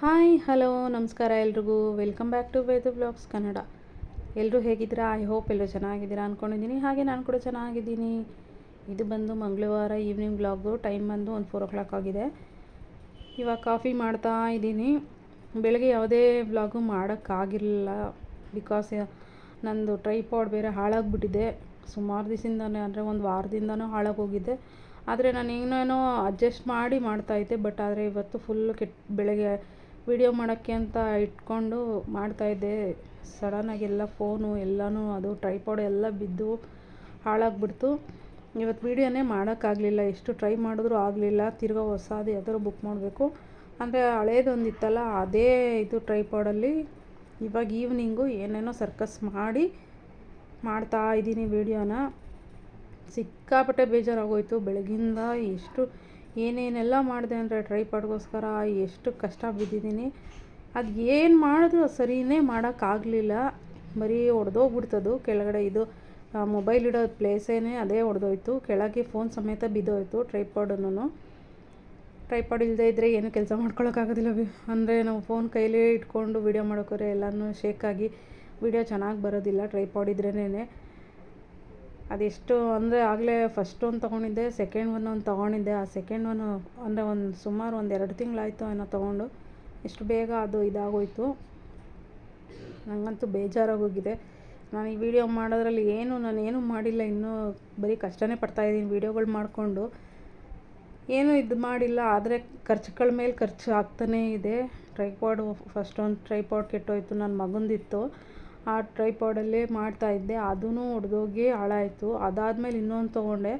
Hi, hello, ನಮಸ್ಕಾರ ಎಲ್ರಿಗೂ. Welcome back to Vedu blogs Kannada. ಎಲ್ಲರೂ ಹೇಗಿದ್ದೀರಾ? ಐ ಹೋಪ್ ಎಲ್ಲರೂ ಚೆನ್ನಾಗಿದ್ದೀರಾ ಅಂದ್ಕೊಂಡಿದ್ದೀನಿ ಹಾಗೆ ನಾನು ಕೂಡ ಚೆನ್ನಾಗಿದ್ದೀನಿ. ಇದು ಬಂದು ಮಂಗಳವಾರ ಈವ್ನಿಂಗ್ ಬ್ಲಾಗು ಟೈಮ್ ಬಂದು ಒಂದು ಫೋರ್ ಓ ಕ್ಲಾಕ್ ಆಗಿದೆ. ಇವಾಗ ಕಾಫಿ ಮಾಡ್ತಾ ಇದ್ದೀನಿ. ಬೆಳಗ್ಗೆ ಯಾವುದೇ ಬ್ಲಾಗು ಮಾಡೋಕ್ಕಾಗಿರಲಿಲ್ಲ ಬಿಕಾಸ್ ನಂದು ಟ್ರೈಪಾಡ್ ಬೇರೆ ಹಾಳಾಗಿಬಿಟ್ಟಿದೆ. ಸುಮಾರು ದಿವಸದಿಂದನೇ, ಅಂದರೆ ಒಂದು ವಾರದಿಂದನೂ ಹಾಳಾಗೋಗಿದೆ. ಆದರೆ ನಾನು ಏನೇನೋ ಅಡ್ಜಸ್ಟ್ ಮಾಡಿ ಮಾಡ್ತಾಯಿದ್ದೆ ಬಟ್ ಆದರೆ ಇವತ್ತು ಫುಲ್ಲು ಕೆಟ್ಟ ಬೆಳಗ್ಗೆ ವಿಡಿಯೋ ಮಾಡೋಕ್ಕೆ ಅಂತ ಇಟ್ಕೊಂಡು ಮಾಡ್ತಾಯಿದ್ದೆ ಸಡನ್ನಾಗಿ ಎಲ್ಲ ಫೋನು ಎಲ್ಲನೂ ಅದು ಟ್ರೈಪಾಡ್ ಎಲ್ಲ ಬಿದ್ದು ಹಾಳಾಗ್ಬಿಡ್ತು. ಇವತ್ತು ವೀಡಿಯೋನೇ ಮಾಡೋಕ್ಕಾಗಲಿಲ್ಲ. ಎಷ್ಟು ಟ್ರೈ ಮಾಡಿದ್ರೂ ಆಗಲಿಲ್ಲ. ತಿರ್ಗಾ ಹೊಸದು ಯಾವ್ದಾದ್ರು ಬುಕ್ ಮಾಡಬೇಕು. ಅಂದರೆ ಹಳೇದೊಂದು ಇತ್ತಲ್ಲ ಅದೇ ಇದು ಟ್ರೈಪಾಡಲ್ಲಿ ಇವಾಗ ಈವ್ನಿಂಗು ಏನೇನೋ ಸರ್ಕಸ್ ಮಾಡಿ ಮಾಡ್ತಾ ಇದ್ದೀನಿ ವೀಡಿಯೋನ. ಸಿಕ್ಕಾಪಟ್ಟೆ ಬೇಜಾರಾಗೋಯಿತು. ಬೆಳಗಿಂದ ಎಷ್ಟು ಏನೇನೆಲ್ಲ ಮಾಡಿದೆ ಅಂದರೆ ಟ್ರೈಪಾಡ್ಗೋಸ್ಕರ ಎಷ್ಟು ಕಷ್ಟ ಬಿದ್ದಿದ್ದೀನಿ. ಅದು ಏನು ಮಾಡಿದ್ರು ಸರಿಯೇ ಮಾಡೋಕ್ಕಾಗಲಿಲ್ಲ. ಬರೀ ಒಡೆದೋಗ್ಬಿಡ್ತದು. ಕೆಳಗಡೆ ಇದು ಮೊಬೈಲ್ ಇಡೋ ಪ್ಲೇಸೇನೆ ಅದೇ ಒಡೆದೋಯ್ತು. ಕೆಳಗೆ ಫೋನ್ ಸಮೇತ ಬಿದ್ದೋಯ್ತು ಟ್ರೈಪಾಡನ್ನು ಟ್ರೈಪಾಡ್ ಇಲ್ಲದೆ ಇದ್ದರೆ ಏನು ಕೆಲಸ ಮಾಡ್ಕೊಳಕ್ಕಾಗೋದಿಲ್ಲ ಅಂದರೆ ನಾವು ಫೋನ್ ಕೈಲೇ ಇಟ್ಕೊಂಡು ವೀಡಿಯೋ ಮಾಡೋಕ್ಕೋರೆ ಎಲ್ಲನೂ ಶೇಕಾಗಿ ವೀಡಿಯೋ ಚೆನ್ನಾಗಿ ಬರೋದಿಲ್ಲ. ಟ್ರೈಪಾಡ್ ಇದ್ರೇ ಅದೆಷ್ಟು ಅಂದರೆ ಆಗಲೇ ಫಸ್ಟ್ ಒಂದು ತೊಗೊಂಡಿದ್ದೆ ಸೆಕೆಂಡ್ ಒನ್ ಒಂದು ತೊಗೊಂಡಿದ್ದೆ. ಆ ಸೆಕೆಂಡ್ ಒನ್ ಅಂದರೆ ಒಂದು ಸುಮಾರು ಒಂದು ಎರಡು ತಿಂಗಳಾಯಿತು ಏನೋ ತೊಗೊಂಡು, ಎಷ್ಟು ಬೇಗ ಅದು ಇದಾಗೋಯಿತು. ನನಗಂತೂ ಬೇಜಾರಾಗೋಗಿದೆ. ನಾನು ಈ ವಿಡಿಯೋ ಮಾಡೋದ್ರಲ್ಲಿ ಏನು, ನಾನು ಏನೂ ಮಾಡಿಲ್ಲ, ಇನ್ನೂ ಬರೀ ಕಷ್ಟನೇ ಪಡ್ತಾಯಿದ್ದೀನಿ ವೀಡಿಯೋಗಳು ಮಾಡಿಕೊಂಡು. ಏನೂ ಇದು ಮಾಡಿಲ್ಲ, ಆದರೆ ಖರ್ಚುಗಳ ಮೇಲೆ ಖರ್ಚು ಆಗ್ತಾನೇ ಇದೆ. ಟ್ರೈಪಾಡು ಫಸ್ಟ್ ಒಂದು ಟ್ರೈಪಾಡ್ ಕೆಟ್ಟೋಯ್ತು ನನ್ನ ಮಗಂದಿತ್ತು. ಆ ಟ್ರೈಪಾಡಲ್ಲೇ ಮಾಡ್ತಾಯಿದ್ದೆ ಅದೂ ಒಡೆದೋಗಿ ಹಾಳಾಯಿತು. ಅದಾದಮೇಲೆ ಇನ್ನೊಂದು ತೊಗೊಂಡೆ.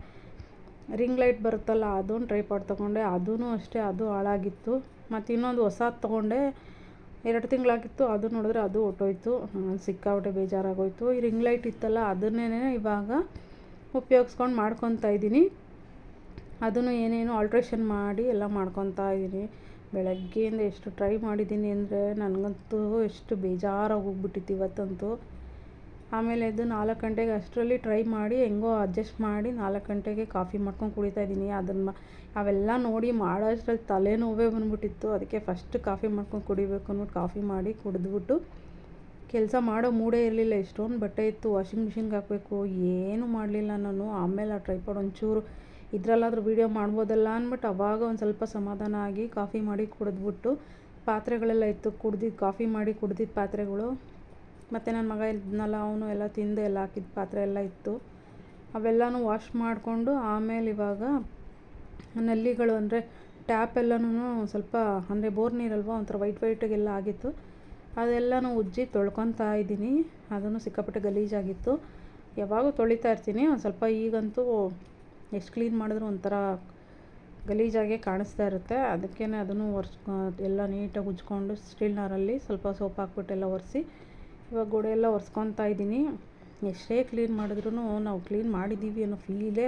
ರಿಂಗ್ ಲೈಟ್ ಬರುತ್ತಲ್ಲ ಅದೊಂದು ಟ್ರೈಪಾಡ್ ತೊಗೊಂಡೆ. ಅದೂ ಅಷ್ಟೇ, ಅದು ಹಾಳಾಗಿತ್ತು. ಮತ್ತು ಇನ್ನೊಂದು ಹೊಸಾದು ತೊಗೊಂಡೆ. ಎರಡು ತಿಂಗಳಾಗಿತ್ತು, ಅದು ನೋಡಿದ್ರೆ ಅದು ಹೊರ್ಟೋಯ್ತು ಸಿಕ್ಕಾಪಟ್ಟೆ ಬೇಜಾರಾಗೋಯ್ತು. ಈ ರಿಂಗ್ ಲೈಟ್ ಇತ್ತಲ್ಲ ಅದನ್ನೇ ಇವಾಗ ಉಪಯೋಗಿಸ್ಕೊಂಡು ಮಾಡ್ಕೊತಾ ಇದ್ದೀನಿ ಅದನ್ನು ಏನೇನು ಆಲ್ಟ್ರೇಷನ್ ಮಾಡಿ ಎಲ್ಲ ಮಾಡ್ಕೊತಾ ಇದ್ದೀನಿ ಬೆಳಗ್ಗೆಯಿಂದ ಎಷ್ಟು ಟ್ರೈ ಮಾಡಿದ್ದೀನಿ ಅಂದರೆ ನನಗಂತೂ ಎಷ್ಟು ಬೇಜಾರಾಗಿ ಹೋಗ್ಬಿಟ್ಟಿತ್ತು ಇವತ್ತಂತೂ. ಆಮೇಲೆ ಎದ್ದು ನಾಲ್ಕು ಗಂಟೆಗೆ ಅಷ್ಟರಲ್ಲಿ ಟ್ರೈ ಮಾಡಿ, ಹೆಂಗೋ ಅಡ್ಜಸ್ಟ್ ಮಾಡಿ ನಾಲ್ಕು ಗಂಟೆಗೆ ಕಾಫಿ ಮಾಡ್ಕೊಂಡು ಕುಡಿತಾ ಇದ್ದೀನಿ. ಅದನ್ನು ಅವೆಲ್ಲ ನೋಡಿ ಮಾಡೋ ಅಷ್ಟರಲ್ಲಿ ತಲೆನೋವೇ ಬಂದ್ಬಿಟ್ಟಿತ್ತು. ಅದಕ್ಕೆ ಫಸ್ಟ್ ಕಾಫಿ ಮಾಡ್ಕೊಂಡು ಕುಡಿಬೇಕು ಅಂದ್ಬಿಟ್ಟು ಕಾಫಿ ಮಾಡಿ ಕುಡಿದ್ಬಿಟ್ಟು ಕೆಲಸ ಮಾಡೋ ಮೂಡೇ ಇರಲಿಲ್ಲ. ಎಷ್ಟೊಂದು ಬಟ್ಟೆ ಇತ್ತು, ವಾಷಿಂಗ್ ಮಿಷಿನ್ಗೆ ಹಾಕಬೇಕು, ಏನೂ ಮಾಡಲಿಲ್ಲ ನಾನು. ಆಮೇಲೆ ಆ ಟ್ರೈಪಾಡ್ ಒಂಚೂರು ಇದರಲ್ಲಾದ್ರೂ ವೀಡಿಯೋ ಮಾಡ್ಬೋದಲ್ಲ ಅಂದ್ಬಿಟ್ಟು ಅವಾಗ ಒಂದು ಸ್ವಲ್ಪ ಸಮಾಧಾನ ಆಗಿ ಕಾಫಿ ಮಾಡಿ ಕುಡಿದ್ಬಿಟ್ಟು ಪಾತ್ರೆಗಳೆಲ್ಲ ಇತ್ತು ಕುಡ್ದಿದ್ದು ಕಾಫಿ ಮಾಡಿ ಕುಡ್ದಿದ್ದ ಪಾತ್ರೆಗಳು. ಮತ್ತು ನನ್ನ ಮಗ ಇದ್ನಲ್ಲ, ಅವನು ಎಲ್ಲ ತಿಂದು ಎಲ್ಲ ಹಾಕಿದ ಪಾತ್ರೆ ಎಲ್ಲ ಇತ್ತು. ಅವೆಲ್ಲನೂ ವಾಶ್ ಮಾಡಿಕೊಂಡು ಆಮೇಲೆ ಇವಾಗ ನಲ್ಲಿಗಳು ಅಂದರೆ ಟ್ಯಾಪ್ ಎಲ್ಲನೂ ಸ್ವಲ್ಪ ಅಂದರೆ ಬೋರ್ ನೀರಲ್ವ ಒಂಥರ ವೈಟ್ ವೈಟಿಗೆಲ್ಲ ಆಗಿತ್ತು. ಅದೆಲ್ಲನೂ ಉಜ್ಜಿ ತೊಳ್ಕೊತಾ ಇದ್ದೀನಿ. ಅದನ್ನು ಸಿಕ್ಕಾಪಟ್ಟೆ ಗಲೀಜಾಗಿತ್ತು. ಯಾವಾಗೂ ತೊಳಿತಾ ಇರ್ತೀನಿ. ಒಂದು ಸ್ವಲ್ಪ ಈಗಂತೂ ಎಷ್ಟು ಕ್ಲೀನ್ ಮಾಡಿದ್ರು ಒಂಥರ ಗಲೀಜಾಗೆ ಕಾಣಿಸ್ತಾ ಇರುತ್ತೆ. ಅದಕ್ಕೇ ಅದನ್ನು ಒರ್ಸ್ ಎಲ್ಲ ನೀಟಾಗಿ ಉಜ್ಕೊಂಡು ಸ್ಟೀಲ್ನಾರಲ್ಲಿ ಸ್ವಲ್ಪ ಸೋಪ್ ಹಾಕ್ಬಿಟ್ಟು ಎಲ್ಲ ಒರೆಸಿ ಇವಾಗ ಗೋಡೆ ಎಲ್ಲ ಒರೆಸ್ಕೊತಾ ಇದ್ದೀನಿ. ಎಷ್ಟೇ ಕ್ಲೀನ್ ಮಾಡಿದ್ರೂ ನಾವು ಕ್ಲೀನ್ ಮಾಡಿದ್ದೀವಿ ಅನ್ನೋ ಫೀಲೇ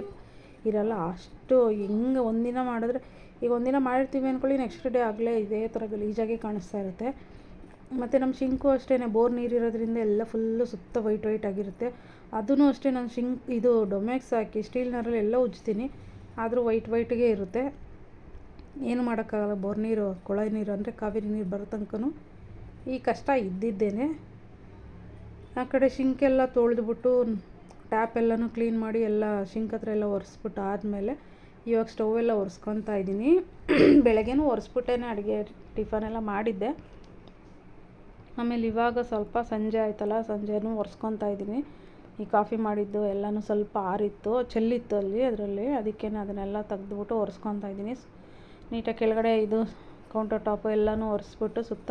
ಇರಲ್ಲ. ಅಷ್ಟು ಹೆಂಗೆ ಒಂದಿನ ಮಾಡಿದ್ರೆ, ಈಗ ಒಂದಿನ ಮಾಡಿರ್ತೀವಿ ಅಂದ್ಕೊಳ್ಳಿ, ನೆಕ್ಸ್ಟ್ ಡೇ ಆಗಲೇ ಇದೇ ಥರ ಗಲೀಜಾಗೆ ಕಾಣಿಸ್ತಾ ಇರುತ್ತೆ. ಮತ್ತು ನಮ್ಮ ಶಿಂಕು ಅಷ್ಟೇ ಬೋರ್ ನೀರು ಇರೋದ್ರಿಂದ ಎಲ್ಲ ಫುಲ್ಲು ಸುತ್ತ ವೈಟ್ ವೈಟ್ ಆಗಿರುತ್ತೆ. ಅದೂ ಅಷ್ಟೇ ನಾನು ಶಿಂಕ್ ಇದು ಡೊಮ್ಯಾಕ್ಸ್ ಹಾಕಿ ಸ್ಟೀಲ್ನರಲ್ಲಿ ಎಲ್ಲ ಉಜ್ತೀನಿ. ಆದರೂ ವೈಟ್ ವೈಟ್ಗೆ ಇರುತ್ತೆ. ಏನು ಮಾಡೋಕ್ಕಾಗಲ್ಲ. ಬೋರ್ ನೀರು ಕೊಳಾಯಿ ನೀರು ಅಂದರೆ ಕಾವೇರಿ ನೀರು ಬರೋ ತನಕನೂ ಈ ಕಷ್ಟ ಇದ್ದಿದ್ದೇನೆ. ಆ ಕಡೆ ಶಿಂಕೆಲ್ಲ ತೊಳೆದ್ಬಿಟ್ಟು ಟ್ಯಾಪ್ ಎಲ್ಲನೂ ಕ್ಲೀನ್ ಮಾಡಿ ಎಲ್ಲ ಶಿಂಕ್ ಹತ್ರ ಎಲ್ಲ ಒರೆಸ್ಬಿಟ್ಟು ಆದಮೇಲೆ ಇವಾಗ ಸ್ಟವ್ ಎಲ್ಲ ಒರೆಸ್ಕೊತಾ ಇದ್ದೀನಿ. ಬೆಳಗ್ಗೆನೂ ಒರೆಸ್ಬಿಟ್ಟೇ ಅಡುಗೆ, ಟಿಫನ್ ಎಲ್ಲ ಮಾಡಿದ್ದೆ. ಆಮೇಲೆ ಇವಾಗ ಸ್ವಲ್ಪ ಸಂಜೆ ಆಯ್ತಲ್ಲ, ಸಂಜೆನೂ ಒರೆಸ್ಕೊತಾ ಇದ್ದೀನಿ. ಈ ಕಾಫಿ ಮಾಡಿದ್ದು ಎಲ್ಲನೂ ಸ್ವಲ್ಪ ಆರಿತ್ತು, ಚೆಲ್ಲಿತ್ತು ಅಲ್ಲಿ, ಅದರಲ್ಲಿ. ಅದಕ್ಕೆ ಅದನ್ನೆಲ್ಲ ತೆಗೆದ್ಬಿಟ್ಟು ಒರೆಸ್ಕೊತಾ ಇದ್ದೀನಿ. ನೀಟಾಗಿ ಕೆಳಗಡೆ ಇದು ಕೌಂಟರ್ ಟಾಪು ಎಲ್ಲನೂ ಒರೆಸ್ಬಿಟ್ಟು ಸುತ್ತ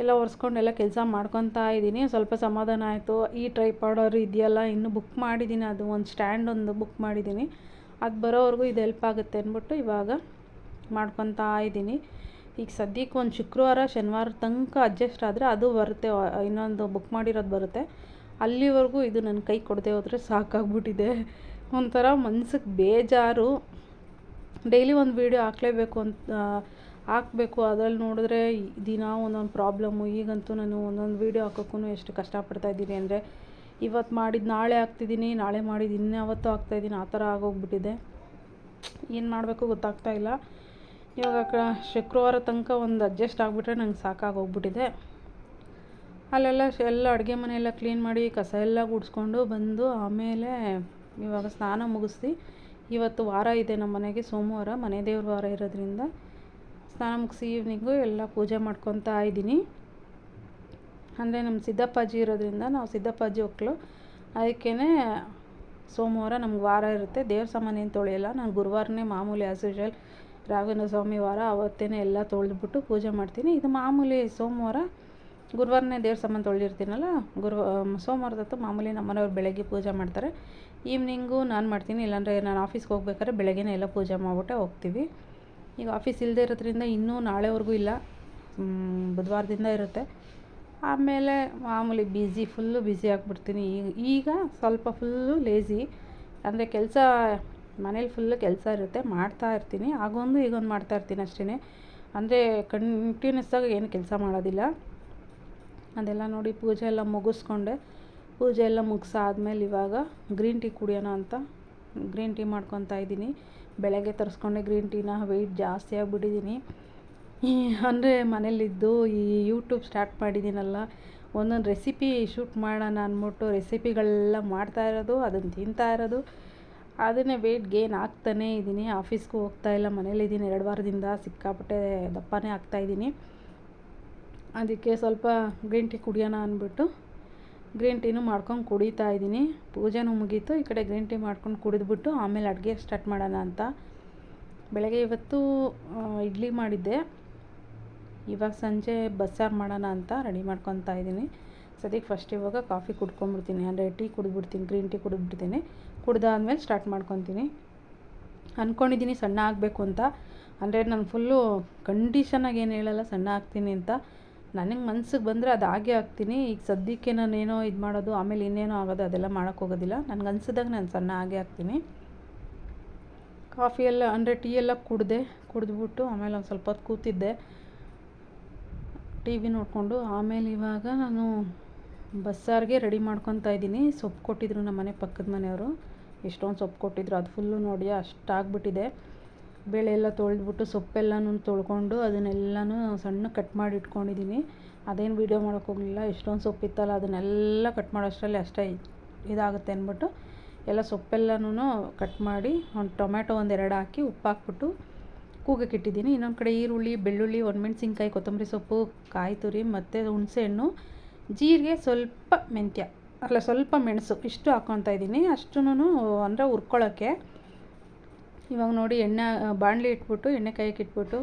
ಎಲ್ಲ ಒರೆಸ್ಕೊಂಡು ಎಲ್ಲ ಕೆಲಸ ಮಾಡ್ಕೊತಾ ಇದ್ದೀನಿ. ಸ್ವಲ್ಪ ಸಮಾಧಾನ ಆಯಿತು. ಈ ಟ್ರೈ ಪಾಡೋರು ಇದೆಯಲ್ಲ, ಇನ್ನೂ ಬುಕ್ ಮಾಡಿದ್ದೀನಿ. ಅದು ಒಂದು ಸ್ಟ್ಯಾಂಡ್ ಒಂದು ಬುಕ್ ಮಾಡಿದ್ದೀನಿ. ಅದು ಬರೋವರೆಗೂ ಇದು ಹೆಲ್ಪ್ ಆಗುತ್ತೆ ಅಂದ್ಬಿಟ್ಟು ಇವಾಗ ಮಾಡ್ಕೊತಾ ಇದ್ದೀನಿ. ಈಗ ಸದ್ಯಕ್ಕೆ ಒಂದು ಶುಕ್ರವಾರ, ಶನಿವಾರ ತನಕ ಅಡ್ಜಸ್ಟ್ ಆದರೆ ಅದು ಬರುತ್ತೆ. ಇನ್ನೊಂದು ಬುಕ್ ಮಾಡಿರೋದು ಬರುತ್ತೆ. ಅಲ್ಲಿವರೆಗೂ ಇದು ನನ್ನ ಕೈ ಕೊಡದೆ ಹೋದರೆ ಸಾಕಾಗ್ಬಿಟ್ಟಿದೆ. ಒಂಥರ ಮನ್ಸಿಗೆ ಬೇಜಾರು. ಡೈಲಿ ಒಂದು ವೀಡಿಯೋ ಹಾಕ್ಲೇಬೇಕು ಅಂತ ಹಾಕಬೇಕು. ಅದ್ರಲ್ಲಿ ನೋಡಿದ್ರೆ ದಿನ ಒಂದೊಂದು ಪ್ರಾಬ್ಲಮ್ಮು, ಈಗಂತೂ ನಾನು ಒಂದೊಂದು ವೀಡಿಯೋ ಹಾಕೋಕ್ಕೂ ಎಷ್ಟು ಕಷ್ಟಪಡ್ತಾಯಿದ್ದೀನಿ ಅಂದರೆ, ಇವತ್ತು ಮಾಡಿದ್ದು ನಾಳೆ ಹಾಕ್ತಿದ್ದೀನಿ, ನಾಳೆ ಮಾಡಿದ್ದು ಇನ್ಯಾವತ್ತೂ ಹಾಕ್ತಾಯಿದ್ದೀನಿ ಆ ಥರ ಆಗೋಗ್ಬಿಟ್ಟಿದೆ. ಏನು ಮಾಡಬೇಕು ಗೊತ್ತಾಗ್ತಾ ಇಲ್ಲ. ಇವಾಗ ಶುಕ್ರವಾರ ತನಕ ಒಂದು ಅಡ್ಜಸ್ಟ್ ಆಗಿಬಿಟ್ರೆ ನಂಗೆ ಸಾಕಾಗೋಗ್ಬಿಟ್ಟಿದೆ. ಅಲ್ಲೆಲ್ಲ ಎಲ್ಲ ಅಡುಗೆ ಮನೆಯೆಲ್ಲ ಕ್ಲೀನ್ ಮಾಡಿ ಕಸ ಎಲ್ಲ ಗುಡಿಸ್ಕೊಂಡು ಬಂದು ಆಮೇಲೆ ಇವಾಗ ಸ್ನಾನ ಮುಗಿಸಿ ಇವತ್ತು ವಾರ ಇದೆ ನಮ್ಮ ಮನೆಗೆ ಸೋಮವಾರ, ಮನೆ ದೇವ್ರ ವಾರ ಇರೋದ್ರಿಂದ ಸ್ನಾನ ಮುಗಿಸಿ ಈವ್ನಿಂಗು ಎಲ್ಲ ಪೂಜೆ ಮಾಡ್ಕೊತಾ ಇದ್ದೀನಿ. ಅಂದರೆ ನಮ್ಮ ಸಿದ್ದಪ್ಪಾಜಿ ಇರೋದ್ರಿಂದ ನಾವು ಸಿದ್ದಪ್ಪಾಜಿ ಒಕ್ಕಲು ಅದಕ್ಕೇ ಸೋಮವಾರ ನಮ್ಗೆ ವಾರ ಇರುತ್ತೆ. ದೇವ್ರ ಸಾಮಾನು ಏನು ತೊಳೆಯಲ್ಲ, ನಾನು ಗುರುವಾರನೇ ಮಾಮೂಲಿ ಆ್ಯಸ್ ಯೂಶ್ವಲ್ ರಾಘವೇಂದ್ರ ಸ್ವಾಮಿ ವಾರ ಅವತ್ತೇ ಎಲ್ಲ ತೊಳೆದ್ಬಿಟ್ಟು ಪೂಜೆ ಮಾಡ್ತೀನಿ. ಇದು ಮಾಮೂಲಿ ಸೋಮವಾರ ಗುರುವಾರನೇ ದೇವ್ರ ಸಂಬಂಧ ತೊಳೆದಿರ್ತೀನಲ್ಲ, ಗುರು ಸೋಮವಾರದತ್ತು ಮಾಮೂಲಿ ನಮ್ಮ ಮನೆಯವ್ರು ಬೆಳಗ್ಗೆ ಪೂಜೆ ಮಾಡ್ತಾರೆ. ಈವ್ನಿಂಗು ನಾನು ಮಾಡ್ತೀನಿ, ಇಲ್ಲಾಂದರೆ ನಾನು ಆಫೀಸ್ಗೆ ಹೋಗ್ಬೇಕಾದ್ರೆ ಬೆಳಗ್ಗೆನೇ ಎಲ್ಲ ಪೂಜೆ ಮಾಡಿಬಿಟ್ಟೆ ಹೋಗ್ತೀವಿ. ಈಗ ಆಫೀಸ್ ಇಲ್ಲದೆ ಇರೋದ್ರಿಂದ ಇನ್ನೂ ನಾಳೆವರೆಗೂ ಇಲ್ಲ. ಬುಧವಾರದಿಂದ ಇರುತ್ತೆ. ಆಮೇಲೆ ಮಾಮೂಲಿ ಬ್ಯುಸಿ, ಫುಲ್ಲು ಬ್ಯುಸಿ ಆಗಿಬಿಡ್ತೀನಿ. ಈಗ ಈಗ ಸ್ವಲ್ಪ ಫುಲ್ಲು ಲೇಝಿ ಅಂದರೆ ಕೆಲಸ, ಮನೇಲಿ ಫುಲ್ಲು ಕೆಲಸ ಇರುತ್ತೆ, ಮಾಡ್ತಾ ಇರ್ತೀನಿ. ಆಗೊಂದು ಈಗೊಂದು ಮಾಡ್ತಾ ಇರ್ತೀನಿ ಅಷ್ಟೇ ಅಂದರೆ ಕಂಟಿನ್ಯೂಸ್ ಆಗಿ ಏನು ಕೆಲಸ ಮಾಡೋದಿಲ್ಲ. ಅದೆಲ್ಲ ನೋಡಿ ಪೂಜೆ ಎಲ್ಲ ಮುಗಿಸ್ಕೊಂಡೆ. ಪೂಜೆ ಎಲ್ಲ ಮುಗಿಸಾದ್ಮೇಲೆ ಇವಾಗ ಗ್ರೀನ್ ಟೀ ಕುಡಿಯೋಣ ಅಂತ ಗ್ರೀನ್ ಟೀ ಮಾಡ್ಕೊತಾ ಇದ್ದೀನಿ. ಬೆಳಗ್ಗೆ ತರಿಸ್ಕೊಂಡೆ ಗ್ರೀನ್ ಟೀನ ವೆಯ್ಟ್ ಜಾಸ್ತಿ ಆಗಿಬಿಟ್ಟಿದ್ದೀನಿ. ಅಂದರೆ ಮನೇಲಿದ್ದು ಈ ಯೂಟ್ಯೂಬ್ ಸ್ಟಾರ್ಟ್ ಮಾಡಿದ್ದೀನಲ್ಲ, ಒಂದೊಂದು ರೆಸಿಪಿ ಶೂಟ್ ಮಾಡೋಣ ಅಂದ್ಬಿಟ್ಟು ರೆಸಿಪಿಗಳೆಲ್ಲ ಮಾಡ್ತಾ ಇರೋದು, ಅದನ್ನು ತಿಂತಾ ಇರೋದು. ಅದನ್ನೇ ವೆಯ್ಟ್ ಗೇನ್ ಆಗ್ತಾನೇ ಇದ್ದೀನಿ. ಆಫೀಸ್ಗೂ ಹೋಗ್ತಾ ಇಲ್ಲ ಮನೇಲಿದ್ದೀನಿ ಎರಡು ವಾರದಿಂದ ಸಿಕ್ಕಾಪಟ್ಟೆ ದಪ್ಪನೇ ಆಗ್ತಾಯಿದ್ದೀನಿ ಅದಕ್ಕೆ ಸ್ವಲ್ಪ ಗ್ರೀನ್ ಟೀ ಕುಡಿಯೋಣ ಅಂದ್ಬಿಟ್ಟು ಗ್ರೀನ್ ಟೀನು ಮಾಡ್ಕೊಂಡು ಕುಡಿತಾ ಇದ್ದೀನಿ. ಪೂಜೆನೂ ಮುಗೀತು, ಈ ಕಡೆ ಗ್ರೀನ್ ಟೀ ಮಾಡ್ಕೊಂಡು ಕುಡಿದ್ಬಿಟ್ಟು ಆಮೇಲೆ ಅಡುಗೆ ಸ್ಟಾರ್ಟ್ ಮಾಡೋಣ ಅಂತ. ಬೆಳಗ್ಗೆ ಇವತ್ತು ಇಡ್ಲಿ ಮಾಡಿದ್ದೆ. ಇವಾಗ ಸಂಜೆ ಬಸ್ಸಾರು ಮಾಡೋಣ ಅಂತ ರೆಡಿ ಮಾಡ್ಕೊತಾ ಇದ್ದೀನಿ. ಸದ್ಯಕ್ಕೆ ಫಸ್ಟ್ ಇವಾಗ ಕಾಫಿ ಕುಡ್ಕೊಂಬಿಡ್ತೀನಿ ಅಂದರೆ ಟೀ ಕುಡಿದ್ಬಿಡ್ತೀನಿ ಗ್ರೀನ್ ಟೀ ಕುಡಿದ್ಬಿಡ್ತೀನಿ. ಕುಡ್ದಾದ್ಮೇಲೆ ಸ್ಟಾರ್ಟ್ ಮಾಡ್ಕೊತೀನಿ. ಅಂದ್ಕೊಂಡಿದ್ದೀನಿ ಸಣ್ಣ ಆಗಬೇಕು ಅಂತ. ಅಂದರೆ ನಾನು ಫುಲ್ಲು ಕಂಡೀಷನಾಗಿ ಏನು ಹೇಳಲ್ಲ, ಸಣ್ಣ ಆಗ್ತೀನಿ ಅಂತ. ನನಗೆ ಮನ್ಸಿಗೆ ಬಂದರೆ ಅದು ಹಾಗೆ ಆಗ್ತೀನಿ. ಈಗ ಸದ್ಯಕ್ಕೆ ನಾನು ಏನೋ ಇದು ಮಾಡೋದು, ಆಮೇಲೆ ಇನ್ನೇನೋ ಆಗೋದು ಅದೆಲ್ಲ ಮಾಡೋಕ್ಕೋಗೋದಿಲ್ಲ ನನಗೆ ಅನ್ಸಿದಾಗ ನಾನು ಸಣ್ಣ ಹಾಗೆ ಆಗ್ತೀನಿ. ಕಾಫಿ ಎಲ್ಲ ಅಂದರೆ ಟೀ ಎಲ್ಲ ಕುಡಿದೆ, ಕುಡಿದ್ಬಿಟ್ಟು ಆಮೇಲೆ ಒಂದು ಸ್ವಲ್ಪ ಹೊತ್ತು ಕೂತಿದ್ದೆ. ಟಿ ವಿ ನೋಡಿಕೊಂಡು ಆಮೇಲೆ ಇವಾಗ ನಾನು ಬಸ್ಸಾರಿಗೆ ರೆಡಿ ಮಾಡ್ಕೊತಾ ಇದ್ದೀನಿ. ಸೊಪ್ಪು ಕೊಟ್ಟಿದ್ರು ನಮ್ಮ ಮನೆ ಪಕ್ಕದ ಮನೆಯವರು. ಎಷ್ಟೊಂದು ಸೊಪ್ಪು ಕೊಟ್ಟಿದ್ರು, ಅದು ಫುಲ್ಲು ನೋಡಿ ಅಷ್ಟಾಗ್ಬಿಟ್ಟಿದೆ ಬೇಳೆ ಎಲ್ಲ ತೊಳೆದ್ಬಿಟ್ಟು ಸೊಪ್ಪೆಲ್ಲನೂ ತೊಳ್ಕೊಂಡು ಅದನ್ನೆಲ್ಲನೂ ಸಣ್ಣ ಕಟ್ ಮಾಡಿ ಇಟ್ಕೊಂಡಿದ್ದೀನಿ ಅದೇನು ವೀಡಿಯೋ ಮಾಡೋಕ್ಕೋಗಲಿಲ್ಲ ಎಷ್ಟೊಂದು ಸೊಪ್ಪಿತ್ತಲ್ಲ, ಅದನ್ನೆಲ್ಲ ಕಟ್ ಮಾಡೋಷ್ಟರಲ್ಲಿ ಅಷ್ಟೇ ಇದಾಗುತ್ತೆ ಅಂದ್ಬಿಟ್ಟು ಎಲ್ಲ ಸೊಪ್ಪೆಲ್ಲನೂ ಕಟ್ ಮಾಡಿ ಒಂದು ಟೊಮ್ಯಾಟೊ ಒಂದೆರಡು ಹಾಕಿ ಉಪ್ಪು ಹಾಕ್ಬಿಟ್ಟು ಕೂಗಕ್ಕೆ ಇಟ್ಟಿದ್ದೀನಿ ಇನ್ನೊಂದು ಕಡೆ ಈರುಳ್ಳಿ, ಬೆಳ್ಳುಳ್ಳಿ ಒಣಮೆಣ್ಸಿನ್ಕಾಯಿ ಕೊತ್ತಂಬರಿ ಸೊಪ್ಪು, ಕಾಯಿ ತುರಿ ಮತ್ತು ಹುಣಸೆಹಣ್ಣು ಜೀರಿಗೆ ಸ್ವಲ್ಪ ಮೆಂತ್ಯ, ಅಲ್ಲ ಸ್ವಲ್ಪ ಮೆಣಸು ಇಷ್ಟು ಹಾಕ್ಕೊತಾ ಇದ್ದೀನಿ ಅಷ್ಟೂ ಅಂದರೆ ಹುರ್ಕೊಳ್ಳೋಕ್ಕೆ ಇವಾಗ ನೋಡಿ ಎಣ್ಣೆ ಬಾಣಲಿ ಇಟ್ಬಿಟ್ಟು, ಎಣ್ಣೆ ಕಾಯಕ್ಕೆ ಇಟ್ಬಿಟ್ಟು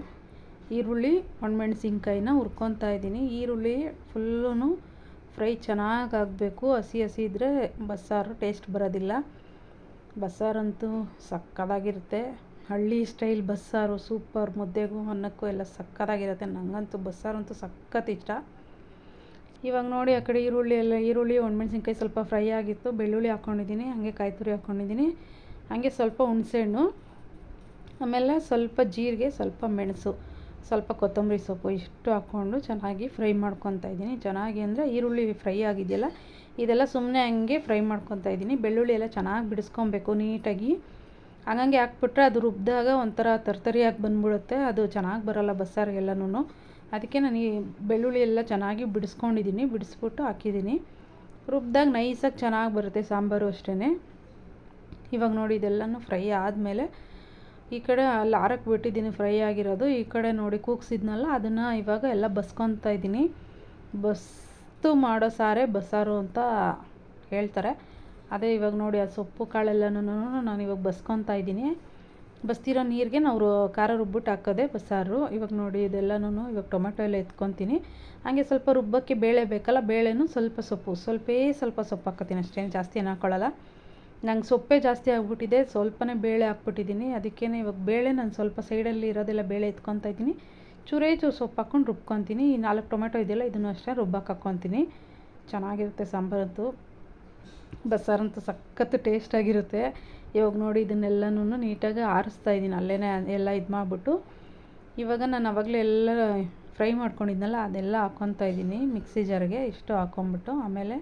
ಈರುಳ್ಳಿ, ಒಣಮೆಣ್ಸಿನ್ಕಾಯಿನ ಹುರ್ಕೊತಾ ಇದ್ದೀನಿ. ಈರುಳ್ಳಿ ಫುಲ್ಲೂ ಫ್ರೈ ಚೆನ್ನಾಗಿ ಆಗಬೇಕು. ಹಸಿ ಹಸಿ ಇದ್ದರೆ ಬಸ್ಸಾರು ಟೇಸ್ಟ್ ಬರೋದಿಲ್ಲ. ಬಸ್ಸಾರಂತೂ ಸಕ್ಕತ್ತಾಗಿರುತ್ತೆ ಹಳ್ಳಿ ಸ್ಟೈಲ್ ಬಸ್ಸಾರು, ಸೂಪರ್ ಮುದ್ದೆಗೂ ಅನ್ನಕ್ಕೂ ಎಲ್ಲ ಸಕ್ಕತ್ತಾಗಿರುತ್ತೆ ನನಗಂತೂ ಬಸ್ಸಾರಂತೂ ಸಖತ್ ಇಷ್ಟ. ಇವಾಗ ನೋಡಿ ಆ ಕಡೆ ಈರುಳ್ಳಿ ಎಲ್ಲ, ಈರುಳ್ಳಿ, ಒಣಮೆಣ್ಸಿನ್ಕಾಯಿ ಸ್ವಲ್ಪ ಫ್ರೈ ಆಗಿತ್ತು. ಬೆಳ್ಳುಳ್ಳಿ ಹಾಕ್ಕೊಂಡಿದ್ದೀನಿ ಹಾಗೆ ಕಾಯಿತುರಿ ಹಾಕ್ಕೊಂಡಿದ್ದೀನಿ ಹಾಗೆ ಸ್ವಲ್ಪ ಹುಣಸೆಹಣ್ಣು. ಆಮೇಲೆ ಸ್ವಲ್ಪ ಜೀರಿಗೆ, ಸ್ವಲ್ಪ ಮೆಣಸು, ಸ್ವಲ್ಪ ಕೊತ್ತಂಬರಿ ಸೊಪ್ಪು ಇಷ್ಟು ಹಾಕ್ಕೊಂಡು ಚೆನ್ನಾಗಿ ಫ್ರೈ ಮಾಡ್ಕೊತಾ ಇದ್ದೀನಿ. ಚೆನ್ನಾಗಿ ಅಂದರೆ ಈರುಳ್ಳಿ ಫ್ರೈ ಆಗಿದೆಯಲ್ಲ, ಇದೆಲ್ಲ ಸುಮ್ಮನೆ ಹಂಗೆ ಫ್ರೈ ಮಾಡ್ಕೊತಾ ಇದ್ದೀನಿ. ಬೆಳ್ಳುಳ್ಳಿ ಎಲ್ಲ ಚೆನ್ನಾಗಿ ಬಿಡಿಸ್ಕೊಬೇಕು ನೀಟಾಗಿ. ಹಂಗಂಗೆ ಹಾಕ್ಬಿಟ್ರೆ ಅದು ರುಬ್ಬಿದಾಗ ಒಂಥರ ತರ್ತರಿಯಾಗಿ ಬಂದ್ಬಿಡುತ್ತೆ, ಅದು ಚೆನ್ನಾಗಿ ಬರೋಲ್ಲ ಬಸ್ಸಾರಿಗೆಲ್ಲನೂ ಅದಕ್ಕೆ ನಾನು ಈ ಬೆಳ್ಳುಳ್ಳಿ ಎಲ್ಲ ಚೆನ್ನಾಗಿ ಬಿಡಿಸ್ಕೊಂಡಿದ್ದೀನಿ, ಬಿಡಿಸ್ಬಿಟ್ಟು ಹಾಕಿದ್ದೀನಿ. ರುಬ್ಬಿದಾಗ ನೈಸಾಗಿ ಚೆನ್ನಾಗಿ ಬರುತ್ತೆ ಸಾಂಬಾರು ಅಷ್ಟೇ ಇವಾಗ ನೋಡಿ ಇದೆಲ್ಲನೂ ಫ್ರೈ ಆದಮೇಲೆ ಈ ಕಡೆ ಅಲ್ಲಿ ಆರಕ್ಕೆ ಬಿಟ್ಟಿದ್ದೀನಿ, ಫ್ರೈ ಆಗಿರೋದು. ಈ ಕಡೆ ನೋಡಿ ಕೂಗ್ಸಿದ್ನಲ್ಲ, ಅದನ್ನು ಇವಾಗ ಎಲ್ಲ ಬಸ್ಕೊತಾ ಇದ್ದೀನಿ. ಬಸ್ತು ಮಾಡೋ ಸಾರೇ ಬಸ್ಸಾರು ಅಂತ ಹೇಳ್ತಾರೆ. ಅದೇ ಇವಾಗ ನೋಡಿ, ಆ ಸೊಪ್ಪು ಕಾಳೆಲ್ಲನೂ ನಾನು ಇವಾಗ ಬಸ್ಕೊತಾ ಇದ್ದೀನಿ. ಬಸ್ತಿರೋ ನೀರಿಗೆ ನಾವು ಖಾರ ರುಬ್ಬಿಟ್ಟು ಹಾಕೋದೆ ಬಸ್ಸಾರು. ಇವಾಗ ನೋಡಿ ಇದೆಲ್ಲನೂ ಇವಾಗ ಟೊಮೆಟೊ ಎಲ್ಲ ಎತ್ಕೊತೀನಿ. ಹಾಗೆ ಸ್ವಲ್ಪ ರುಬ್ಬಕ್ಕೆ ಬೇಳೆ ಬೇಕಲ್ಲ, ಬೇಳೆನೂ ಸ್ವಲ್ಪ ಸೊಪ್ಪು. ಸ್ವಲ್ಪೇ ಸ್ವಲ್ಪ ಸೊಪ್ಪು ಹಾಕೋತೀನಿ, ಅಷ್ಟೇನು ಜಾಸ್ತಿ ಏನು ಹಾಕ್ಕೊಳ್ಳಲ್ಲ ನಂಗೆ ಸೊಪ್ಪೇ ಜಾಸ್ತಿ ಆಗಿಬಿಟ್ಟಿದೆ, ಸ್ವಲ್ಪನೇ ಬೇಳೆ ಹಾಕ್ಬಿಟ್ಟಿದ್ದೀನಿ. ಅದಕ್ಕೇ ಇವಾಗ ಬೇಳೆ ನಾನು ಸ್ವಲ್ಪ ಸೈಡಲ್ಲಿ ಇರೋದೆಲ್ಲ ಬೇಳೆ ಎತ್ಕೊತಾ ಇದ್ದೀನಿ. ಚೂರೇ ಚೂರು ಸೊಪ್ಪು ಹಾಕ್ಕೊಂಡು ರುಬ್ಕೊತೀನಿ. ಈ ನಾಲ್ಕು ಟೊಮೆಟೊ ಇದೆಯಲ್ಲ, ಇದನ್ನು ಅಷ್ಟೇ ರುಬ್ಬಕ್ಕೆ ಹಾಕ್ಕೊತೀನಿ. ಚೆನ್ನಾಗಿರುತ್ತೆ ಸಾಂಬಾರಂತೂ. ಬಸ್ಸಾರಂತೂ ಸಖತ್ತು ಟೇಸ್ಟಾಗಿರುತ್ತೆ ಇವಾಗ ನೋಡಿ ಇದನ್ನೆಲ್ಲನೂ ನೀಟಾಗಿ ಆರಿಸ್ತಾ ಇದ್ದೀನಿ ಅಲ್ಲೇ ಎಲ್ಲ ಇದು ಮಾಡಿಬಿಟ್ಟು. ಇವಾಗ ನಾನು ಅವಾಗಲೇ ಎಲ್ಲ ಫ್ರೈ ಮಾಡ್ಕೊಂಡಿದ್ನಲ್ಲ, ಅದೆಲ್ಲ ಹಾಕ್ಕೊತಾ ಇದ್ದೀನಿ, ಮಿಕ್ಸಿ ಜಾರ್ಗೆ ಇಷ್ಟು ಹಾಕ್ಕೊಂಬಿಟ್ಟು ಆಮೇಲೆ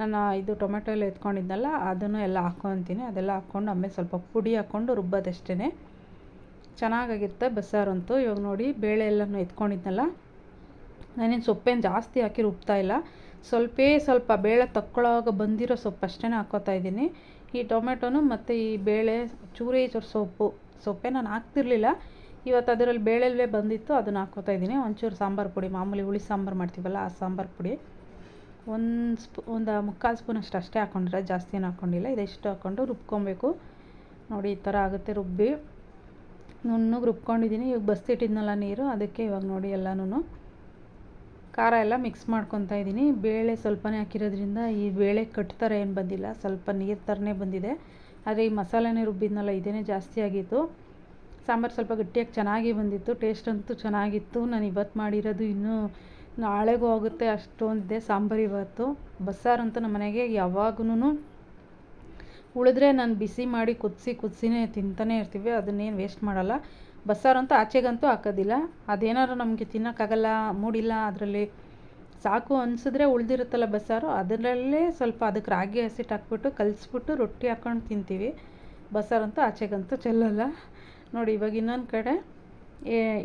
ನಾನು ಇದು ಟೊಮೆಟೊ ಎಲ್ಲ ಎತ್ಕೊಂಡಿದ್ನಲ್ಲ ಅದನ್ನು ಎಲ್ಲ ಹಾಕ್ಕೊತೀನಿ ಅದೆಲ್ಲ ಹಾಕ್ಕೊಂಡು ಆಮೇಲೆ ಸ್ವಲ್ಪ ಪುಡಿ ಹಾಕ್ಕೊಂಡು ರುಬ್ಬೋದಷ್ಟೇ ಚೆನ್ನಾಗಾಗಿರುತ್ತೆ ಬಸ್ಸಾರಂತೂ. ಇವಾಗ ನೋಡಿ ಬೇಳೆ ಎಲ್ಲನೂ ಎತ್ಕೊಂಡಿದ್ನಲ್ಲ ನಾನೇನು ಸೊಪ್ಪೇನು ಜಾಸ್ತಿ ಹಾಕಿ ರುಬ್ತಾ ಇಲ್ಲ. ಸ್ವಲ್ಪೇ ಸ್ವಲ್ಪ ಬೇಳೆ ತಕ್ಕೊಳ್ಳೋವಾಗ ಬಂದಿರೋ ಸೊಪ್ಪು ಅಷ್ಟೇ ಹಾಕ್ಕೋತಾ ಇದ್ದೀನಿ. ಈ ಟೊಮೆಟೊನು ಮತ್ತು ಈ ಬೇಳೆ ಚೂರಿ ಚೂರು ಸೊಪ್ಪು. ಸೊಪ್ಪೆ ನಾನು ಹಾಕ್ತಿರ್ಲಿಲ್ಲ. ಇವತ್ತು ಅದರಲ್ಲಿ ಬೇಳೆಲ್ವೇ ಬಂದಿತ್ತು, ಅದನ್ನು ಹಾಕ್ಕೋತಾ ಇದ್ದೀನಿ. ಒಂಚೂರು ಸಾಂಬಾರು ಪುಡಿ, ಮಾಮೂಲಿ ಹುಳಿ ಸಾಂಬಾರು ಮಾಡ್ತೀವಲ್ಲ ಆ ಸಾಂಬಾರು ಪುಡಿ. ಒಂದು ಸ್ಪೂ, ಒಂದು ಮುಕ್ಕಾಲು ಸ್ಪೂನ್ ಅಷ್ಟು ಅಷ್ಟೇ ಹಾಕ್ಕೊಂಡ್ರೆ ಜಾಸ್ತಿ ಏನು ಹಾಕ್ಕೊಂಡಿಲ್ಲ ಇದೆಷ್ಟು ಹಾಕ್ಕೊಂಡು ರುಬ್ಕೊಬೇಕು. ನೋಡಿ, ಈ ಥರ ಆಗುತ್ತೆ ರುಬ್ಬಿ. ನುಣ್ಣಗೆ ರುಬ್ಕೊಂಡಿದ್ದೀನಿ ಇವಾಗ ಬಸ್ತಿಟ್ಟಿದ್ನಲ್ಲ ನೀರು, ಅದಕ್ಕೆ ಇವಾಗ ನೋಡಿ ಎಲ್ಲನೂ ಖಾರ ಎಲ್ಲ ಮಿಕ್ಸ್ ಮಾಡ್ಕೊತಾ ಇದ್ದೀನಿ ಬೇಳೆ ಸ್ವಲ್ಪನೇ ಹಾಕಿರೋದ್ರಿಂದ ಈ ಬೇಳೆ ಕಟ್ತಾರೆ ಏನು ಬಂದಿಲ್ಲ. ಸ್ವಲ್ಪ ನೀರು ಥರನೇ ಬಂದಿದೆ. ಆದರೆ ಈ ಮಸಾಲೆನೇ ರುಬ್ಬಿದ್ನಲ್ಲ ಇದೇ ಜಾಸ್ತಿ ಆಗಿತ್ತು. ಸಾಂಬಾರು ಸ್ವಲ್ಪ ಗಟ್ಟಿಯಾಗಿ ಚೆನ್ನಾಗಿ ಬಂದಿತ್ತು. ಟೇಸ್ಟ್ ಅಂತೂ ಚೆನ್ನಾಗಿತ್ತು. ನಾನು ಇವತ್ತು ಮಾಡಿರೋದು ಇನ್ನೂ ನಾಳೆಗೂ ಆಗುತ್ತೆ ಅಷ್ಟೊಂದಿದೆ ಸಾಂಬಾರು ಇವತ್ತು. ಬಸ್ಸಾರಂತೂ ನಮ್ಮ ಮನೆಗೆ ಯಾವಾಗೂ ಉಳಿದ್ರೆ ನಾನು ಬಿಸಿ ಮಾಡಿ ಕುದಿಸಿ ಕುದಿಸಿನೇ ತಿಂತಾನೆ ಇರ್ತೀವಿ, ಅದನ್ನೇನು ವೇಸ್ಟ್ ಮಾಡಲ್ಲ. ಬಸ್ಸಾರಂತೂ ಆಚೆಗಂತೂ ಹಾಕೋದಿಲ್ಲ. ಅದೇನಾದ್ರು ನಮಗೆ ತಿನ್ನೋಕ್ಕಾಗಲ್ಲ, ಮೂಡಿಲ್ಲ, ಅದರಲ್ಲಿ ಸಾಕು ಅನಿಸಿದ್ರೆ ಉಳಿದಿರುತ್ತಲ್ಲ ಬಸ್ಸಾರು, ಅದರಲ್ಲೇ ಸ್ವಲ್ಪ ಅದಕ್ಕೆ ರಾಗಿ ಹಸಿಟ್ಟು ಹಾಕ್ಬಿಟ್ಟು ಕಲಿಸ್ಬಿಟ್ಟು ರೊಟ್ಟಿ ಹಾಕ್ಕೊಂಡು ತಿಂತೀವಿ. ಬಸ್ಸಾರಂತೂ ಆಚೆಗಂತೂ ಚೆಲ್ಲಲ್ಲ. ನೋಡಿ ಇವಾಗ ಇನ್ನೊಂದು ಕಡೆ.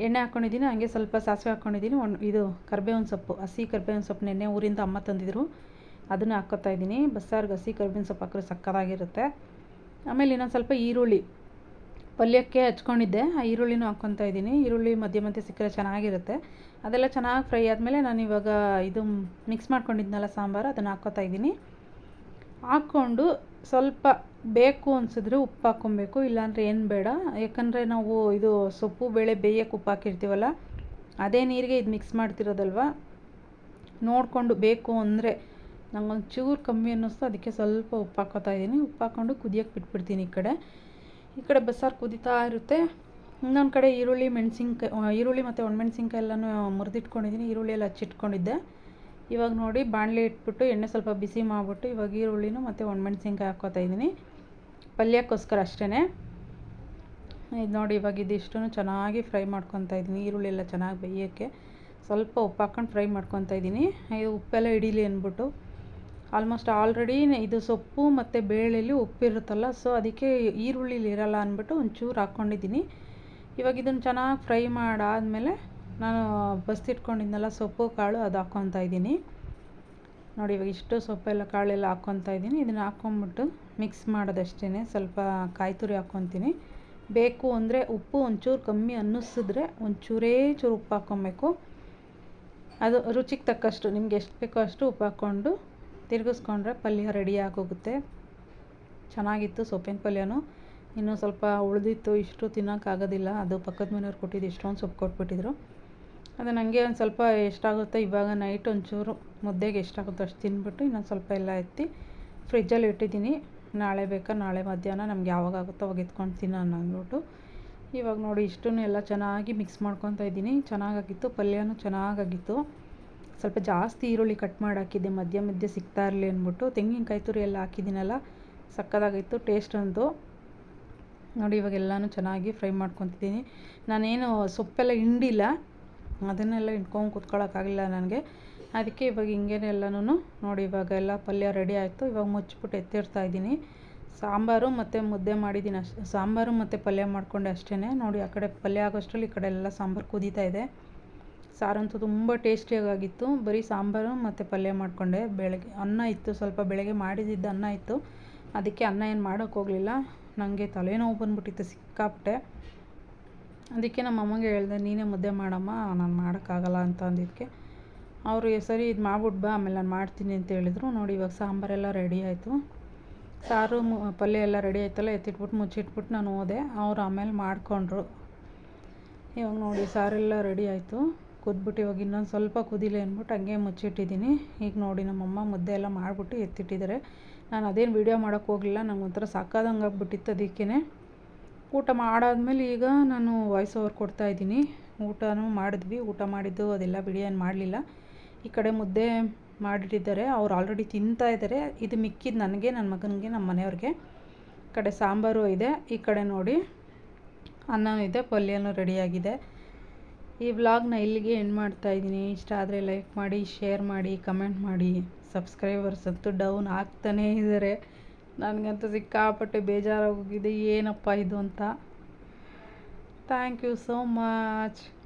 ಎಣ್ಣೆ ಹಾಕ್ಕೊಂಡಿದ್ದೀನಿ ಹಂಗೆ ಸ್ವಲ್ಪ ಸಾಸಿವೆ ಹಾಕ್ಕೊಂಡಿದ್ದೀನಿ ಒಂದು ಇದು ಕರ್ಬೇವಿನ ಸೊಪ್ಪು, ಹಸಿ ಕರ್ಬೇವಿನ ಸೊಪ್ಪು ನೆನ್ನೆ ಊರಿಂದ ಅಮ್ಮ ತಂದಿದ್ರು. ಅದನ್ನು ಹಾಕ್ಕೊತಾ ಇದ್ದೀನಿ. ಬಸ್ಸಾರ್ಗೆ ಹಸಿ ಕರ್ಬೇವಿನ ಸೊಪ್ಪು ಹಾಕಿದ್ರೆ ಸಕ್ಕತ್ತಾಗಿರುತ್ತೆ ಆಮೇಲೆ ಇನ್ನೊಂದು ಸ್ವಲ್ಪ ಈರುಳ್ಳಿ. ಪಲ್ಯಕ್ಕೆ ಹಚ್ಕೊಂಡಿದ್ದೆ. ಆ ಈರುಳ್ಳಿನೂ ಹಾಕ್ಕೊತಾ ಇದ್ದೀನಿ. ಈರುಳ್ಳಿ ಮಧ್ಯ ಮಧ್ಯೆ ಸಿಕ್ಕರೆ ಚೆನ್ನಾಗಿರುತ್ತೆ. ಅದೆಲ್ಲ ಚೆನ್ನಾಗಿ ಫ್ರೈ ಆದಮೇಲೆ ನಾನು ಇವಾಗ ಇದು ಮಿಕ್ಸ್ ಮಾಡ್ಕೊಂಡಿದ್ನಲ್ಲ ಸಾಂಬಾರು, ಅದನ್ನು ಹಾಕ್ಕೊತಾ ಇದ್ದೀನಿ. ಹಾಕ್ಕೊಂಡು ಸ್ವಲ್ಪ ಬೇಕು ಅನಿಸಿದ್ರೆ ಉಪ್ಪು ಹಾಕ್ಕೊಬೇಕು, ಇಲ್ಲಾಂದರೆ ಏನು ಬೇಡ. ಯಾಕಂದರೆ ನಾವು ಇದು ಸೊಪ್ಪು, ಬೇಳೆ, ಬೇಯಕ್ಕೆ ಉಪ್ಪು ಹಾಕಿರ್ತೀವಲ್ಲ, ಅದೇ ನೀರಿಗೆ ಇದು ಮಿಕ್ಸ್ ಮಾಡ್ತಿರೋದಲ್ವ? ನೋಡಿಕೊಂಡು ಬೇಕು ಅಂದರೆ ನಂಗೊಂದು ಚೂರು ಕಮ್ಮಿ ಅನ್ನಿಸ್ತು, ಅದಕ್ಕೆ ಸ್ವಲ್ಪ ಉಪ್ಪು ಹಾಕೋತಾ ಇದ್ದೀನಿ. ಉಪ್ಪು ಹಾಕ್ಕೊಂಡು ಕುದಿಯೋಕ್ಕೆ ಬಿಟ್ಬಿಡ್ತೀನಿ ಈ ಕಡೆ. ಈ ಕಡೆ ಬಸ್ಸಾರು ಕುದೀತಾ ಇರುತ್ತೆ. ಇನ್ನೊಂದು ಕಡೆ ಈರುಳ್ಳಿ, ಮೆಣಸಿನ್ಕಾಯಿ ಈರುಳ್ಳಿ ಮತ್ತು ಒಣಮೆಣ್ಸಿನ್ಕಾಯಿ ಎಲ್ಲನೂ ಮುರಿದಿಟ್ಕೊಂಡಿದ್ದೀನಿ. ಈರುಳ್ಳಿ ಎಲ್ಲ ಹಚ್ಚಿಟ್ಕೊಂಡಿದ್ದೆ. ಇವಾಗ ನೋಡಿ ಬಾಣಲೆ ಇಟ್ಬಿಟ್ಟು ಎಣ್ಣೆ ಸ್ವಲ್ಪ ಬಿಸಿ ಮಾಡಿಬಿಟ್ಟು ಇವಾಗ ಈರುಳ್ಳಿನೂ ಮತ್ತು ಒಣಮೆಣ್ಸಿನ್ಕಾಯಿ ಹಾಕ್ಕೋತಾ ಇದ್ದೀನಿ. ಪಲ್ಯಕ್ಕೋಸ್ಕರ ಅಷ್ಟೇ ಇದು ನೋಡಿ ಇವಾಗ ಇದಿಷ್ಟು ಚೆನ್ನಾಗಿ ಫ್ರೈ ಮಾಡ್ಕೊತಾ ಇದ್ದೀನಿ. ಈರುಳ್ಳಿ ಎಲ್ಲ ಚೆನ್ನಾಗಿ ಬೇಯೋಕ್ಕೆ. ಸ್ವಲ್ಪ ಉಪ್ಪು ಹಾಕ್ಕೊಂಡು ಫ್ರೈ ಮಾಡ್ಕೊತಾ ಇದ್ದೀನಿ. ಇದು ಉಪ್ಪೆಲ್ಲ ಹಿಡೀಲಿ ಅಂದ್ಬಿಟ್ಟು. ಆಲ್ಮೋಸ್ಟ್ ಆಲ್ರೆಡಿ ಇದು ಸೊಪ್ಪು ಮತ್ತು ಬೇಳೆಲಿ ಉಪ್ಪಿರುತ್ತಲ್ಲ ಸೊ ಅದಕ್ಕೆ ಈರುಳ್ಳಿಲಿ ಇರಲ್ಲ ಅಂದ್ಬಿಟ್ಟು ಒಂಚೂರು ಹಾಕ್ಕೊಂಡಿದ್ದೀನಿ. ಇವಾಗ ಇದನ್ನು ಚೆನ್ನಾಗಿ ಫ್ರೈ ಮಾಡಾದಮೇಲೆ ನಾನು ಬಸ್ತಿಟ್ಕೊಂಡಿದ್ದೆಲ್ಲ ಸೊಪ್ಪು ಕಾಳು ಅದು ಹಾಕ್ಕೊತಾ ಇದ್ದೀನಿ. ನೋಡಿ, ಇವಾಗ ಇಷ್ಟು ಸೊಪ್ಪೆಲ್ಲ ಕಾಳೆಲ್ಲ ಹಾಕ್ಕೊತಾ ಇದ್ದೀನಿ. ಇದನ್ನು ಹಾಕ್ಕೊಂಬಿಟ್ಟು ಮಿಕ್ಸ್ ಮಾಡೋದಷ್ಟೇ ಸ್ವಲ್ಪ ಕಾಯಿ ತುರಿ ಹಾಕ್ಕೊತೀನಿ. ಬೇಕು ಅಂದರೆ ಉಪ್ಪು ಒಂಚೂರು ಕಮ್ಮಿ ಅನ್ನಿಸಿದ್ರೆ ಒಂಚೂರೇ ಚೂರು ಉಪ್ಪು ಹಾಕ್ಕೊಬೇಕು. ಅದು ರುಚಿಗೆ ತಕ್ಕಷ್ಟು, ನಿಮ್ಗೆ ಎಷ್ಟು ಬೇಕೋ ಅಷ್ಟು ಉಪ್ಪು ಹಾಕ್ಕೊಂಡು ತಿರುಗಿಸ್ಕೊಂಡ್ರೆ ಪಲ್ಯ ರೆಡಿ ಆಗೋಗುತ್ತೆ. ಚೆನ್ನಾಗಿತ್ತು ಸೊಪ್ಪಿನ ಪಲ್ಯನೂ. ಇನ್ನೂ ಸ್ವಲ್ಪ ಉಳಿದಿತ್ತು, ಇಷ್ಟು ತಿನ್ನೋಕ್ಕಾಗೋದಿಲ್ಲ. ಅದು ಪಕ್ಕದ ಮನೆಯವ್ರು ಕೊಟ್ಟಿದ್ದು ಇಷ್ಟೊಂದು ಸೊಪ್ಪು ಕೊಟ್ಬಿಟ್ಟಿದ್ರು. ಅದು ನನಗೆ ಒಂದು ಸ್ವಲ್ಪ ಎಷ್ಟಾಗುತ್ತೋ ಇವಾಗ ನೈಟ್ ಒಂಚೂರು ಮುದ್ದೆಗೆ ಎಷ್ಟಾಗುತ್ತೋ ಅಷ್ಟು ತಿಂದ್ಬಿಟ್ಟು ಇನ್ನೊಂದು ಸ್ವಲ್ಪ ಎಲ್ಲ ಎತ್ತಿ ಫ್ರಿಜ್ಜಲ್ಲಿ ಇಟ್ಟಿದ್ದೀನಿ. ನಾಳೆ ಬೇಕಾ? ನಾಳೆ ಮಧ್ಯಾಹ್ನ ನಮ್ಗೆ ಯಾವಾಗ ಆಗುತ್ತೋ ಅವಾಗ ಎತ್ಕೊಂಡು ತಿನ್ನೋಣ ಅಂದ್ಬಿಟ್ಟು. ಇವಾಗ ನೋಡಿ ಇಷ್ಟನ್ನು ಎಲ್ಲ ಚೆನ್ನಾಗಿ ಮಿಕ್ಸ್ ಮಾಡ್ಕೊತಾ ಇದ್ದೀನಿ. ಚೆನ್ನಾಗಾಗಿತ್ತು. ಪಲ್ಯನೂ ಚೆನ್ನಾಗಾಗಿತ್ತು. ಸ್ವಲ್ಪ ಜಾಸ್ತಿ ಈರುಳ್ಳಿ ಕಟ್ ಮಾಡಿ ಹಾಕಿದ್ದೆ. ಮಧ್ಯ ಮಧ್ಯೆ ಸಿಗ್ತಾ ಇರಲಿ ಅಂದ್ಬಿಟ್ಟು. ತೆಂಗಿನಕಾಯಿ ತುರಿ ಎಲ್ಲ ಹಾಕಿದ್ದೀನಲ್ಲ, ಸಕ್ಕದಾಗಿತ್ತು. ಟೇಸ್ಟ್ ಅಂತು. ನೋಡಿ ಇವಾಗ ಎಲ್ಲನೂ ಚೆನ್ನಾಗಿ ಫ್ರೈ ಮಾಡ್ಕೊತಿದ್ದೀನಿ. ನಾನೇನು ಸೊಪ್ಪೆಲ್ಲ ಹಿಂಡಿಲ್ಲ. ಅದನ್ನೆಲ್ಲ ಇಟ್ಕೊಂಡು ಕುತ್ಕೊಳ್ಳೋಕ್ಕಾಗಲಿಲ್ಲ ನನಗೆ. ಅದಕ್ಕೆ ಇವಾಗ ಹಿಂಗೇನೆ ಎಲ್ಲನೂ ನೋಡಿ ಇವಾಗ ಎಲ್ಲ ಪಲ್ಯ ರೆಡಿ ಆಯಿತು. ಇವಾಗ ಮುಚ್ಚಿಬಿಟ್ಟು ಎತ್ತಿರ್ತಾ ಇದ್ದೀನಿ. ಸಾಂಬಾರು ಮತ್ತು ಮುದ್ದೆ ಮಾಡಿದ್ದೀನಿ ಅಷ್ಟೇ ಸಾಂಬಾರು ಮತ್ತು ಪಲ್ಯ ಮಾಡಿಕೊಂಡೆ ಅಷ್ಟೇ ನೋಡಿ ಆ ಕಡೆ ಪಲ್ಯ ಆಗೋಷ್ಟರಲ್ಲಿ ಈ ಕಡೆ ಎಲ್ಲ ಸಾಂಬಾರು ಕುದೀತಾ ಇದೆ. ಸಾರಂತೂ ತುಂಬ ಟೇಸ್ಟಿಯಾಗಿತ್ತು ಬರೀ ಸಾಂಬಾರು ಮತ್ತು ಪಲ್ಯ ಮಾಡಿಕೊಂಡೆ. ಬೆಳಗ್ಗೆ ಅನ್ನ ಇತ್ತು, ಸ್ವಲ್ಪ ಬೆಳಗ್ಗೆ ಮಾಡಿದ್ದಿದ್ದು ಅನ್ನ ಇತ್ತು. ಅದಕ್ಕೆ ಅನ್ನ ಏನು ಮಾಡೋಕ್ಕೋಗಲಿಲ್ಲ ನನಗೆ ತಲೆನೋವು ಬಂದ್ಬಿಟ್ಟಿತ್ತು, ಸಿಕ್ಕಾಪಟ್ಟೆ. ಅದಕ್ಕೆ ನಮ್ಮ ಅಮ್ಮಂಗೆ ಹೇಳಿದೆ, ನೀನೇ ಮುದ್ದೆ ಮಾಡಮ್ಮ, ನಾನು ಮಾಡೋಕ್ಕಾಗಲ್ಲ ಅಂತ ಅಂದಿದ್ದಕ್ಕೆ ಅವರು ಸರಿ, ಇದು ಮಾಡ್ಬಿಟ್ಟು ಬಾ, ಆಮೇಲೆ ನಾನು ಮಾಡ್ತೀನಿ ಅಂತ ಹೇಳಿದರು. ನೋಡಿ, ಇವಾಗ ಸಾಂಬಾರೆಲ್ಲ ರೆಡಿ ಆಯಿತು. ಸಾರು ಪಲ್ಯ ಎಲ್ಲ ರೆಡಿ ಆಯ್ತಲ್ಲ ಎತ್ತಿಟ್ಬಿಟ್ಟು ಮುಚ್ಚಿಟ್ಬಿಟ್ಟು ನಾನು ಹೋದೆ. ಅವ್ರು ಆಮೇಲೆ ಮಾಡಿಕೊಂಡ್ರು. ಇವಾಗ ನೋಡಿ, ಸಾರೆಲ್ಲ ರೆಡಿ ಆಯಿತು. ಕುದ್ಬಿಟ್ಟು ಇವಾಗ ಇನ್ನೊಂದು ಸ್ವಲ್ಪ ಕುದಿಲಿ ಅಂದ್ಬಿಟ್ಟು ಹಂಗೆ ಮುಚ್ಚಿಟ್ಟಿದ್ದೀನಿ. ಈಗ ನೋಡಿ ನಮ್ಮಮ್ಮ ಮುದ್ದೆ ಎಲ್ಲ ಮಾಡಿಬಿಟ್ಟು ಎತ್ತಿಟ್ಟಿದ್ದಾರೆ. ನಾನು ಅದೇನು ವೀಡಿಯೋ ಮಾಡೋಕ್ಕೆ ಹೋಗಲಿಲ್ಲ, ನಂಗೆ ಒಂಥರ ಸಾಕಾದಂಗೆ ಆಗ್ಬಿಟ್ಟಿತ್ತು ಅದಕ್ಕೇ ಊಟ ಮಾಡಾದ್ಮೇಲೆ ಈಗ ನಾನು ವಾಯ್ಸ್ ಓವರ್ ಕೊಡ್ತಾ ಇದ್ದೀನಿ. ಊಟನೂ ಮಾಡಿದ್ವಿ. ಊಟ ಮಾಡಿದ್ದು, ಅದೆಲ್ಲ ಏನು ಮಾಡಲಿಲ್ಲ. ಈ ಕಡೆ ಮುದ್ದೆ ಮಾಡಿಟ್ಟಿದ್ದಾರೆ. ಅವ್ರು ಆಲ್ರೆಡಿ ತಿಂತಾ ಇದ್ದಾರೆ. ಇದು ಮಿಕ್ಕಿದ್ದು ನನಗೆ ನನ್ನ ಮಗನಿಗೆ ನಮ್ಮ ಮನೆಯವ್ರಿಗೆ. ಈ ಕಡೆ ಸಾಂಬಾರು ಇದೆ. ಈ ಕಡೆ ನೋಡಿ, ಅನ್ನ ಇದೆ, ಪಲ್ಯನೂ ರೆಡಿಯಾಗಿದೆ ಈ ವ್ಲಾಗ್ನ ಇಲ್ಲಿಗೆ ಎಂಡ್ ಮಾಡ್ತಾಯಿದ್ದೀನಿ ಇಷ್ಟ ಆದರೆ ಲೈಕ್ ಮಾಡಿ ಶೇರ್ ಮಾಡಿ ಕಮೆಂಟ್ ಮಾಡಿ. ಸಬ್ಸ್ಕ್ರೈಬರ್ಸ್ ಅಂತೂ ಡೌನ್ ಆಗ್ತಾನೇ ಇದ್ದಾರೆ ನನಗಂತೂ ಸಿಕ್ಕಾಪಟ್ಟೆ ಬೇಜಾರಾಗೋಗಿದೆ ಏನಪ್ಪ ಇದು ಅಂತ. Thank you so much